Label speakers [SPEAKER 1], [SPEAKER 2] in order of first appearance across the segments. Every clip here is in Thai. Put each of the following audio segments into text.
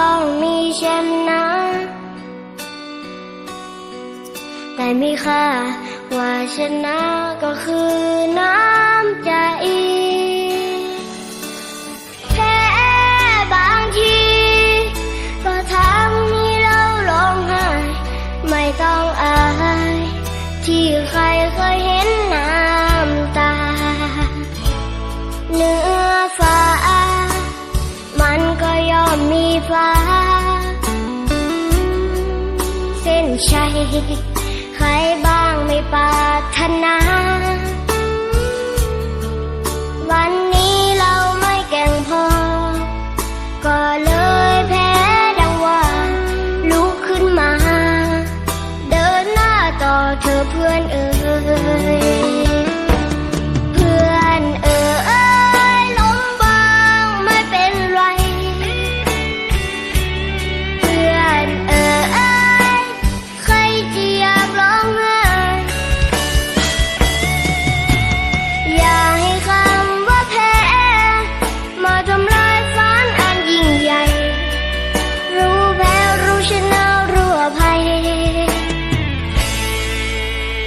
[SPEAKER 1] ต้องมีชนะ แต่มีค่าว่าชนะก็คือน้ำใจ มมีฟ้า เส้นชัยใครบ้างไม่ปรารถนา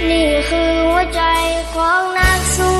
[SPEAKER 1] นี่คือหัวใจของนักสู้